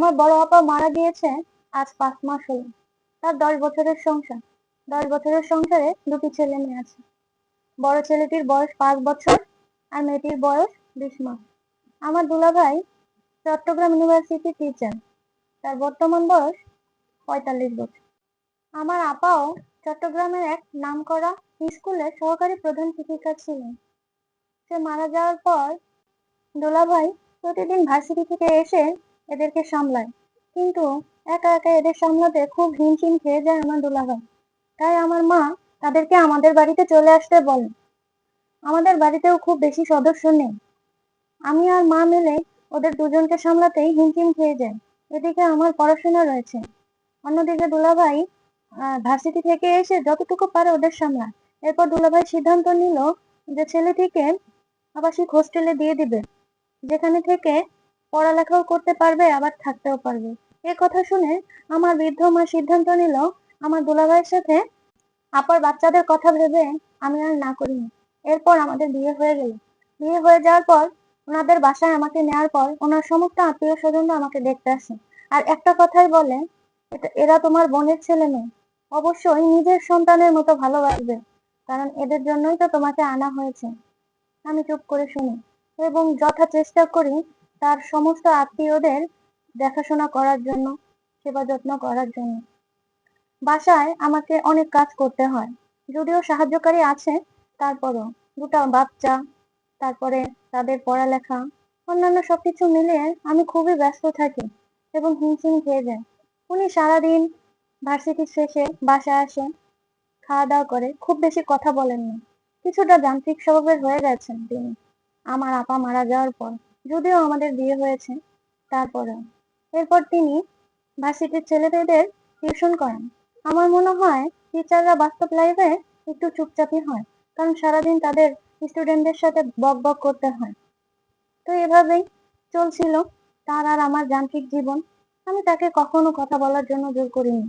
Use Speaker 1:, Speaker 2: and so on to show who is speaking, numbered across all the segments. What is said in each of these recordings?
Speaker 1: আমার বড় আপা মারা গিয়েছে আজ পাঁচ মাস হলো। তার দশ বছরের সংসার। দশ বছরের সংসারে দুটি ছেলে মেয়ে আছে। বড় ছেলেটির বয়স পাঁচ বছর আর মেয়েটির বয়স বিশ মাস। আমার দুলাভাই চট্টগ্রাম ইউনিভার্সিটি টিচার তার বর্তমান বয়স পঁয়তাল্লিশ বছর। আমার আপাও চট্টগ্রামের এক নামকরা স্কুলে সহকারী প্রধান শিক্ষিকা ছিলেন। সে মারা যাওয়ার পর দুলাভাই প্রতিদিন ভার্সিটি থেকে এসে এদেরকে সামলায়। কিন্তু একা একা এদের সামলাতে খুব হিমশিম খেয়ে যায় আমার দুলাভাই। তাই আমার মা তাদেরকে আমাদের বাড়িতে চলে আসতে বলে। আমাদের বাড়িতেও খুব বেশি সদস্য নেই। আমি আর মা মিলে ওদের দুজনকে সামলাতেই হিমশিম খেয়ে যায়। এদিকে আমার পড়াশোনা রয়েছে। অন্যদিকে দুলাভাই ভার্সিটি থেকে এসে যতটুকু পারে ওদের সামলায়। এরপর দুলাভাই সিদ্ধান্ত নিল যে ছেলেটিকে আবাসিক হোস্টেলে দিয়ে দিবে। যেখানে থেকে পড়ালেখাও করতে পারবে, আবার থাকতেও পারবে। এ কথা শুনে আমার বৃদ্ধ মা সিদ্ধান্ত নিল, আমার দুলাভাইয়ের সাথে আপার বাচ্চাদের কথা ভেবে আমি আর না করিনি। এরপর আমাদের বিয়ে হয়ে গেল। বিয়ে হয়ে যাওয়ার পর ওনাদের বাসায় আমাকে নেওয়ার পর ওনার সমস্ত আত্মীয় স্বজনরা আমাকে দেখতে আসে। আর একটা কথাই বলে এরা তোমার বোনের ছেলে মেয়ে। অবশ্যই নিজের সন্তানের মতো ভালোবাসবে, কারণ এদের জন্যই তো তোমাকে আনা হয়েছে। আমি চুপ করে শুনি এবং যথা চেষ্টা করি তার সমস্ত আত্মীয়দের দেখাশোনা করার জন্য, সেবা যত্ন করার জন্য। বাসায় আমাকে অনেক কাজ করতে হয়। যদিও সাহায্যকারী আছে, তারপরও দুটা বাচ্চা, তারপরে তাদের পড়ালেখা, অন্যান্য সবকিছু মিলিয়ে আমি খুবই ব্যস্ত থাকি এবং হিমশিম খেয়ে যাই উনি সারাদিন ভার্সিটি শেষে বাসায় আসে খাওয়া দাওয়া করে, খুব বেশি কথা বলেন না কিছুটা যান্ত্রিক স্বভাবের হয়ে গেছেন তিনি। আমার আপা মারা যাওয়ার পর। যদিও আমাদের বিয়ে হয়েছে, তারপরেও। এরপর তিনি ভার্সিটির ছেলেমেয়েদের টিউশন করেন। আমার মনে হয় টিচাররা বাস্তব লাইফে একটু চুপচাপই হয়, কারণ সারাদিন তাদের স্টুডেন্টদের সাথে বক বক করতে হয়। তো এভাবেই চলছিল তার আর আমার যান্ত্রিক জীবন। আমি তাকে কখনো কথা বলার জন্য জোর করিনি।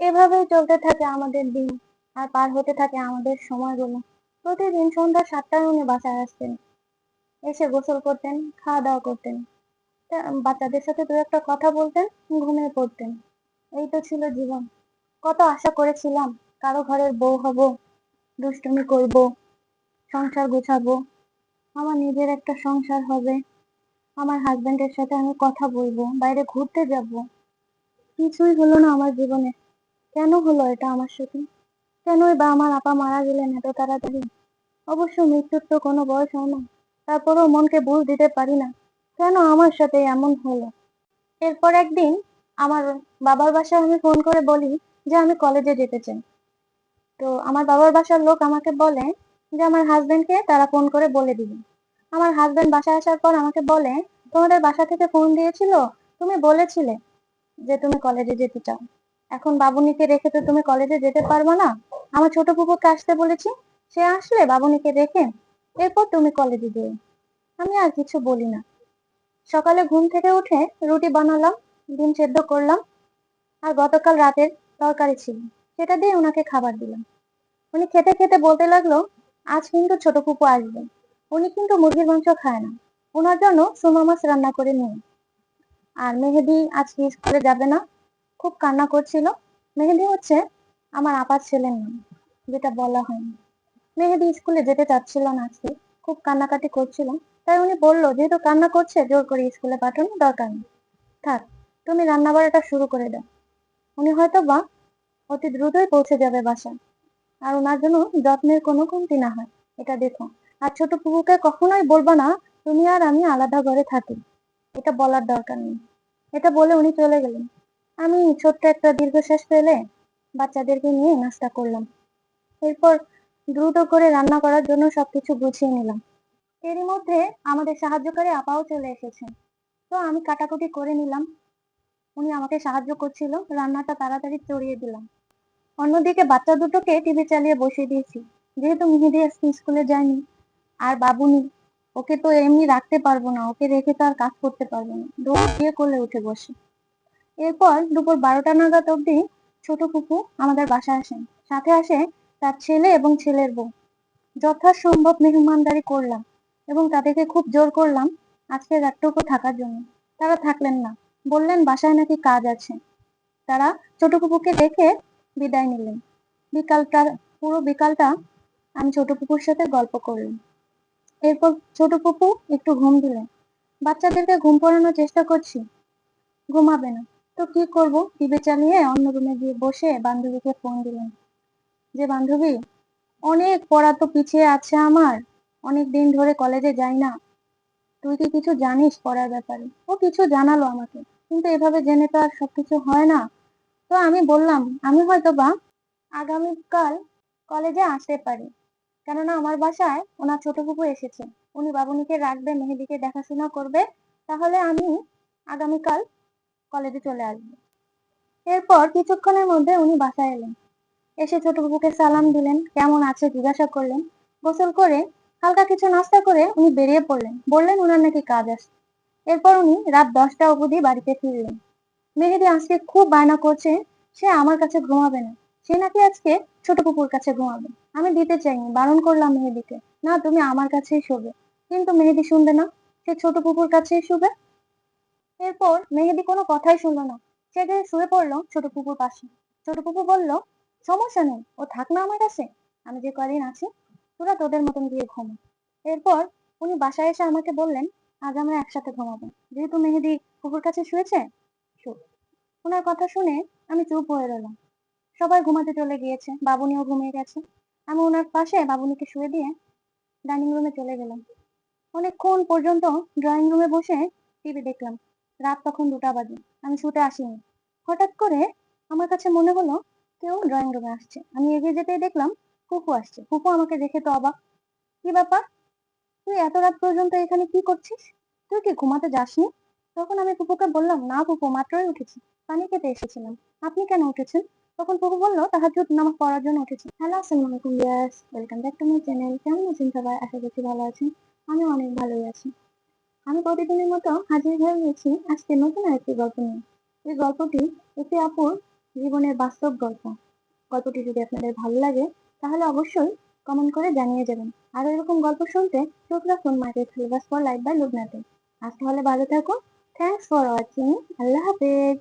Speaker 1: এভাবেই চলতে থাকে আমাদের দিন, আর পার হতে থাকে আমাদের সময়গুলো। প্রতিদিন সন্ধ্যা সাতটায় উনি বাসায় আসতেন। এসে গোসল করতেন খাওয়া দাওয়া করতেন বাচ্চাদের সাথে দু একটা কথা বলতেন, ঘুমিয়ে পড়তেন। এই তো ছিল জীবন। কত আশা করেছিলাম, কারও ঘরের বউ হব, দুষ্টুমি করব, সংসার গোছাবো, আমার নিজের একটা সংসার হবে, আমার হাজবেন্ডের সাথে আমি কথা বলব, বাইরে ঘুরতে যাব। কিছুই হলো না আমার জীবনে। কেন হলো এটা আমার সাথে? কেনই বা আমার আপা মারা গেলেন এত তাড়াতাড়ি? অবশ্য মৃত্যুর তো কোনো বয়স হয় না, তারপরেও মনকে বুঝ দিতে পারি না, কেন আমার সাথে এমন হলো? এরপর একদিন আমার বাবার বাসায় আমি ফোন করে বলি যে আমি কলেজে যেতে চাই। তো আমার বাবার বাসার লোক আমাকে বলে যে আমার হাজবেন্ডকে তারা ফোন করে বলে দিবে। আমার হাজবেন্ড বাসায় আসার পর আমাকে বলে, তোমাদের বাসা থেকে ফোন দিয়েছিল? তুমি বলেছিলে যে তুমি কলেজে যেতে চাও। এখন বাবুনিকে রেখে তো তুমি কলেজে যেতে পারবে না। আমার ছোট পুকুরকে আসতে বলেছি, সে আসলে বাবুনিকে রেখে এরপর তুমি কলেজে যেও। আমি আর কিছু বলি না। সকালে ঘুম থেকে উঠে রুটি বানালাম, ডিম সেদ্ধ করলাম, আর গতকাল রাতের তরকারি ছিল, সেটা দিয়ে ওনাকে খাবার দিলাম। উনি খেতে খেতে বলতে লাগল, আজ কিন্তু ছোট পুপু আসবে। উনি কিন্তু মুরগির মাংস খায় না। ওনার জন্য সুমা মাছ রান্না করে নিয়ে আর মেহেদি আজকে স্কুলে যাবে না খুব কান্না করছিল। মেহেদি হচ্ছে আমার আপার ছেলের নাম, যেটা বলা হয়নি। মেহেদি স্কুলে যেতে চাচ্ছিল না আজকে, খুব কান্নাকাটি করছিল। তাই উনি বলল, যেহেতু কান্না করছে, জোর করে স্কুলে পাঠানো দরকার নেই। থাক, তুমি রান্না বাড়াটা শুরু করে দাও উনি হয়তো বা অতি দ্রুতই পৌঁছে যাবে বাসায়। আর ওনার জন্য যত্নের কোনো কমতি না হয়, এটা দেখো। আর ছোট পুকুকে কখনোই বলবা না, তুমি আর আমি আলাদা ঘরে থাকি। এটা বলার দরকার নেই এটা বলে উনি চলে গেলেন। আমি ছোট্ট একটা দীর্ঘশ্বাস ফেলে বাচ্চাদেরকে নিয়ে নাস্তা করলাম। এরপর দ্রুত করে রান্না করার জন্য সবকিছু গুছিয়ে নিলাম। এরই মধ্যে আমাদের সাহায্যকারী আপাও চলে এসেছেন তো আমি কাটাকুটি করে নিলাম। উনি আমাকে সাহায্য করছিল, রান্নাটা তাড়াতাড়ি চড়িয়ে দিলাম। অন্যদিকে বাচ্চা দুটোকে টিভি চালিয়ে বসিয়ে দিয়েছি। যেহেতু মেহেদি আজকে স্কুলে যায়নি, আর বাবুনি ওকে তো এমনি রাখতে পারব না, ওকে রেখে তো আর কাজ করতে পারব না। দৌড় দিয়ে কোলে উঠে বসে। এরপর দুপুর বারোটা নাগাদ অব্দি ছোট কুকু আমাদের বাসায় আসেন। সাথে আসে তার ছেলে এবং ছেলের বউ। যথাসম্ভব মেহমানদারি করলাম এবং তাদেরকে খুব জোর করলাম আজকে রাতটুকু থাকার জন্য। তারা থাকলেন না। বললেন, বাসায় নাকি কাজ আছে। তারা ছোট কুকুরকে দেখে বিদায় নিলেন। বিকালটা পুরো বিকালটা আমি ছোট পুকুর সাথে গল্প করলাম। এরপর ছোট পুপু একটু ঘুম দিলেন। বাচ্চাদেরকে ঘুম পড়ানোর চেষ্টা করছি। ঘুমাবে না। তো কি করব? টিভি চালিয়ে অন্য রুমে গিয়ে বসে বান্ধবীকে ফোন দিলেন যে, বান্ধবী, অনেক পড়া তো পিছিয়ে আছে আমার। অনেক দিন ধরে কলেজে যাই না। তুই কি কিছু জানিস পড়ার ব্যাপারে? ও কিছু জানালো আমাকে, কিন্তু এভাবে জেনে তো আর সবকিছু হয় না। তো আমি বললাম, আমি হয়তো বা আগামীকাল কলেজে আসতে পারি। কেননা আমার বাসায় ওনার ছোট ফুপু এসেছে। উনি বাবুনিকে রাখবে, মেহেদিকে দেখাশোনা করবে। তাহলে আমি আগামীকাল কলেজে চলে আসব। এরপর কিছুক্ষণের মধ্যে উনি বাসায় এলেন। এসে ছোট ফুপুকে সালাম দিলেন, কেমন আছে জিজ্ঞাসা করলেন। গোসল করে হালকা কিছু নাস্তা করে উনি বেরিয়ে পড়লেন। বললেন, ওনার নাকি কাজ আছে। এরপর উনি রাত দশটা অবধি বাড়িতে ফিরলেন। মেহেদি আজকে খুব বায়না করছে, সে আমার কাছে ঘুমাবে না। সে নাকি আজকে ছোট পুকুর কাছে ঘুমাবে। আমি দিতে চাইনি, বারণ করলাম মেহেদিকে। না, তুমি আমার কাছেই শোবে। কিন্তু মেহেদি শুনবে না? সে ছোট পুকুর কাছেই শুবে? এরপর মেহেদি কোনো কথাই শুনলো না। সে গিয়ে শুয়ে পড়ল ছোট পুকুর পাশে। ছোট পুকুর বলল, সমস্যা নেই, ও থাক না আমার কাছে। আমি যে কদিন আছি, তোরা তোদের মতন গিয়ে ঘুমো। এরপর উনি বাসায় এসে আমাকে বললেন, আজ আমরা একসাথে ঘুমাবো। যেহেতু মেহেদি পুকুর কাছে শুয়েছে ওনার কথা শুনে আমি চুপ হয়ে রইলাম। সবাই ঘুমাতে চলে গিয়েছে, বাবুনিও ঘুমিয়ে গেছে। আমি ওনার পাশে বাবুনিকে শুয়ে দিয়ে ডাইনিং রুমে চলে গেলাম। অনেকক্ষণ পর্যন্ত ড্রয়িং রুমে বসে টিভি দেখলাম। রাত তখন দুটা বাজে। আমি শুতে আসিনি। হঠাৎ করে আমার কাছে মনে হলো, কেউ ড্রয়িং রুমে আসছে। আমি এগিয়ে যেতেই দেখলাম কুকু আসছে। কুকু আমাকে দেখে তো অবাক। কি ব্যাপার? তুই এত রাত পর্যন্ত এখানে কি করছিস? তুই কি ঘুমাতে যাসনি? তখন আমি পুপুকে বললাম, না পুপু মাত্রই উঠেছি। পানি খেতে এসেছিলাম। আপনি কেন উঠেছেন? তখন পুপু বলল তাহাজুদ নামাজ পড়ার জন্য উঠেছি। হ্যালো আসসালামু আলাইকুম yes welcome back to my channel কেমন আছেন সবাই? আশা করছি ভালো আছেন। আমি অনেক ভালোই আছি। আমি প্রতিদিনের মতো হাজির হয়ে গেছি আজকে নতুন আরেকটি গল্প নিয়ে। এই গল্পটি একটি আপুর জীবনের বাস্তব গল্প। গল্পটি যদি আপনাদের ভালো লাগে, তাহলে অবশ্যই কমেন্ট করে জানিয়ে যাবেন আর এরকম গল্প শুনতে চোখ রাখুন market syllabus for life by লুবনাতে আজ তাহলে ভালো থাকুন থ্যাংকস ফর ওয়াচিং আল্লাহ হাফেজ।